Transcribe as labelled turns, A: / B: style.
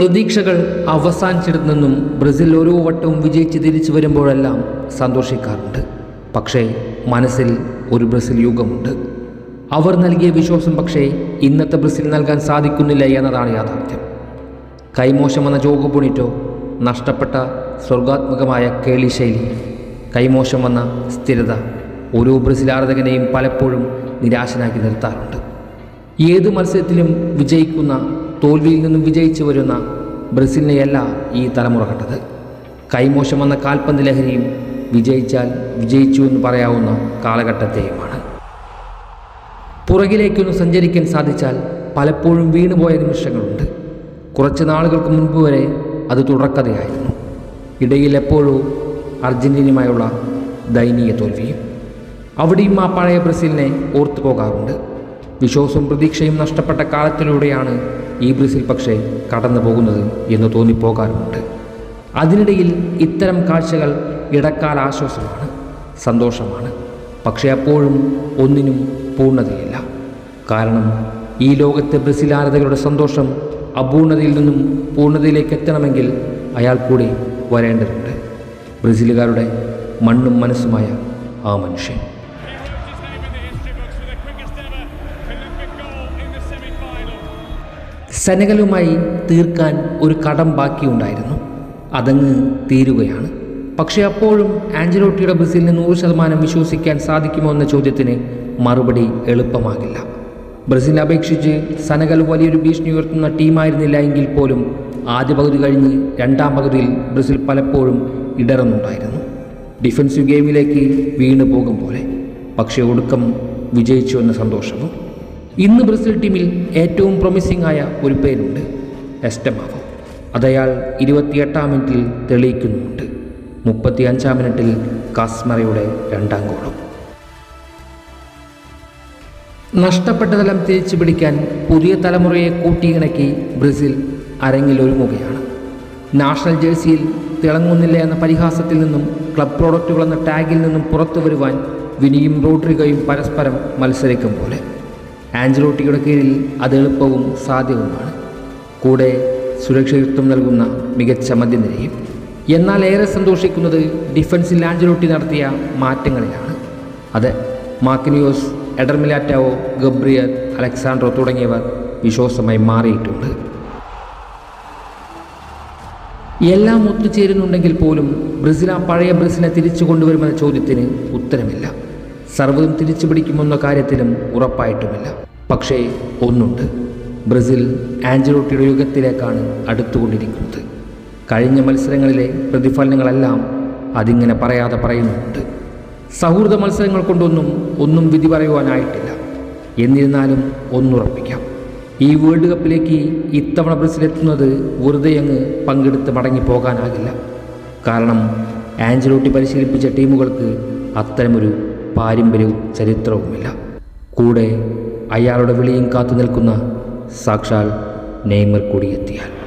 A: പ്രതീക്ഷകൾ അവസാനിച്ചിരുന്നെന്നും ബ്രസീൽ ഓരോ വട്ടവും വിജയിച്ച് തിരിച്ചു വരുമ്പോഴെല്ലാം സന്തോഷിക്കാറുണ്ട്. പക്ഷേ മനസ്സിൽ ഒരു ബ്രസീൽ യുഗമുണ്ട്. അവർ നൽകിയ വിശ്വാസം പക്ഷേ ഇന്നത്തെ ബ്രസീൽ നൽകാൻ സാധിക്കുന്നില്ല എന്നതാണ് യാഥാർത്ഥ്യം. കൈമോശം വന്ന ജോഗോ പൊണിറ്റോ നഷ്ടപ്പെട്ട സ്വർഗാത്മകമായ കേളി ശൈലി. കൈമോശം വന്ന സ്ഥിരത ഓരോ ബ്രസീൽ ആരാധകനെയും പലപ്പോഴും നിരാശനാക്കി നിർത്താറുണ്ട്. ഏത് മത്സരത്തിലും വിജയിക്കുന്ന തോൽവിയിൽ നിന്നും വിജയിച്ചു വരുന്ന ബ്രസീലിനെയല്ല ഈ തലമുറ കണ്ടത്. കൈമോശം വന്ന കാൽപന്ത് ലഹരിയും വിജയിച്ചാൽ വിജയിച്ചു എന്ന് പറയാവുന്ന കാലഘട്ടത്തെയുമാണ്. പുറകിലേക്കൊന്ന് സഞ്ചരിക്കാൻ സാധിച്ചാൽ പലപ്പോഴും വീണുപോയ നിമിഷങ്ങളുണ്ട്. കുറച്ച് നാളുകൾക്ക് മുൻപ് വരെ അത് തുടർക്കഥയായിരുന്നു. ഇടയിൽ എപ്പോഴോ അർജന്റീനയുമായുള്ള ദയനീയ തോൽവിയും അവിടെയും ആ പഴയ ബ്രസീലിനെ ഓർത്തു പോകാറുണ്ട് വിശ്വാസവും പ്രതീക്ഷയും നഷ്ടപ്പെട്ട കാലത്തിലൂടെയാണ് ഈ ബ്രിസിൽ പക്ഷേ കടന്നു പോകുന്നത് എന്ന് തോന്നിപ്പോകാറുമുണ്ട്. അതിനിടയിൽ ഇത്തരം കാഴ്ചകൾ ഇടക്കാല ആശ്വാസമാണ് സന്തോഷമാണ്. പക്ഷേ അപ്പോഴും ഒന്നിനും പൂർണതയില്ല. കാരണം ഈ ലോകത്തെ ബ്രസീൽ ആരാധകരുടെ സന്തോഷം അപൂർണതയിൽ നിന്നും പൂർണതയിലേക്ക് എത്തണമെങ്കിൽ അയാൾ കൂടി വരേണ്ടതുണ്ട്. ബ്രസീലുകാരുടെ മണ്ണും മനസ്സുമായ ആ മനുഷ്യൻ. സെനഗലുമായി തീർക്കാൻ ഒരു കടം ബാക്കിയുണ്ടായിരുന്നു. അതങ്ങ് തീരുകയാണ്. പക്ഷേ അപ്പോഴും ആഞ്ചലോട്ടിയുടെ ബ്രസീലിന് നൂറ് ശതമാനം വിശ്വസിക്കാൻ സാധിക്കുമോ എന്ന ചോദ്യത്തിന് മറുപടി എളുപ്പമാകില്ല. ബ്രസീൽ അപേക്ഷിച്ച് സനകൽ വലിയൊരു ഭീഷണി ഉയർത്തുന്ന ടീമായിരുന്നില്ല എങ്കിൽ പോലും ആദ്യ പകുതി കഴിഞ്ഞ് രണ്ടാം പകുതിയിൽ ബ്രസീൽ പലപ്പോഴും ഇടറുന്നുണ്ടായിരുന്നു. ഡിഫൻസീവ് ഗെയിമിലേക്ക് വീണു പോകും പോലെ. പക്ഷേ ഒടുക്കം വിജയിച്ചു എന്ന സന്തോഷവും ഇന്ന് ബ്രസീൽ ടീമിൽ ഏറ്റവും പ്രൊമിസിംഗ് ആയ ഒരു പേരുണ്ട് എസ്റ്റമാവോ അതയാൾ ഇരുപത്തിയെട്ടാം മിനിറ്റിൽ തെളിയിക്കുന്നുണ്ട്. മുപ്പത്തി അഞ്ചാം മിനിറ്റിൽ കാസ്മറയുടെ രണ്ടാം ഗോളും. നഷ്ടപ്പെട്ടതെല്ലാം തിരിച്ചു പിടിക്കാൻ പുതിയ തലമുറയെ കൂട്ടിയിണക്കി ബ്രസീൽ അരങ്ങിൽ ഒരുങ്ങുകയാണ്. നാഷണൽ ജേഴ്സിയിൽ തിളങ്ങുന്നില്ല എന്ന പരിഹാസത്തിൽ നിന്നും ക്ലബ് പ്രോഡക്റ്റുകൾ എന്ന ടാഗിൽ നിന്നും പുറത്തു വരുവാൻ വിനിയും റോഡ്രിഗയും പരസ്പരം മത്സരിക്കും പോലെ. ആഞ്ചലോട്ടിയുടെ കീഴിൽ അത് എളുപ്പവും സാധ്യവുമാണ്. കൂടെ സുരക്ഷിതത്വം നൽകുന്ന മികച്ച മധ്യനിരയും എന്നാൽ ഏറെ സന്തോഷിക്കുന്നത് ഡിഫൻസിൽ ആഞ്ചലോട്ടി നടത്തിയ മാറ്റങ്ങളിലാണ്. അത് മാക്കിനിയോസ് എഡർമിലാറ്റാവോ ഗബ്രിയർ അലക്സാണ്ട്രോ തുടങ്ങിയവർ വിശ്വാസമായി മാറിയിട്ടുണ്ട്. എല്ലാം ഒത്തുചേരുന്നുണ്ടെങ്കിൽ പോലും ബ്രസീൽ ആ പഴയ ബ്രസീലിനെ തിരിച്ചു കൊണ്ടുവരുമെന്ന ചോദ്യത്തിന് ഉത്തരമില്ല. സർവതും തിരിച്ചു പിടിക്കുമെന്ന കാര്യത്തിലും ഉറപ്പായിട്ടുമില്ല. പക്ഷേ ഒന്നുണ്ട്. ബ്രസീൽ ആഞ്ചലോട്ടിയുടെ യുഗത്തിലേക്കാണ് അടുത്തുകൊണ്ടിരിക്കുന്നത്. കഴിഞ്ഞ മത്സരങ്ങളിലെ പ്രതിഫലനങ്ങളെല്ലാം അതിങ്ങനെ പറയാതെ പറയുന്നുണ്ട്. സൗഹൃദ മത്സരങ്ങൾ കൊണ്ടൊന്നും ഒന്നും വിധി പറയുവാനായിട്ടില്ല. എന്നിരുന്നാലും ഒന്നുറപ്പിക്കാം. ഈ വേൾഡ് കപ്പിലേക്ക് ഇത്തവണ ബ്രസീലെത്തുന്നത് വെറുതെ അങ്ങ് പങ്കെടുത്ത് മടങ്ങി പോകാനാകില്ല കാരണം ആഞ്ചലോട്ടി പരിശീലിപ്പിച്ച ടീമുകൾക്ക് അത്തരമൊരു പാരമ്പര്യവും ചരിത്രവുമില്ല. കൂടെ അയാളുടെ വിളിയും കാത്തു നിൽക്കുന്ന സാക്ഷാൽ നെയ്മർ കൂടി എത്തിയാൽ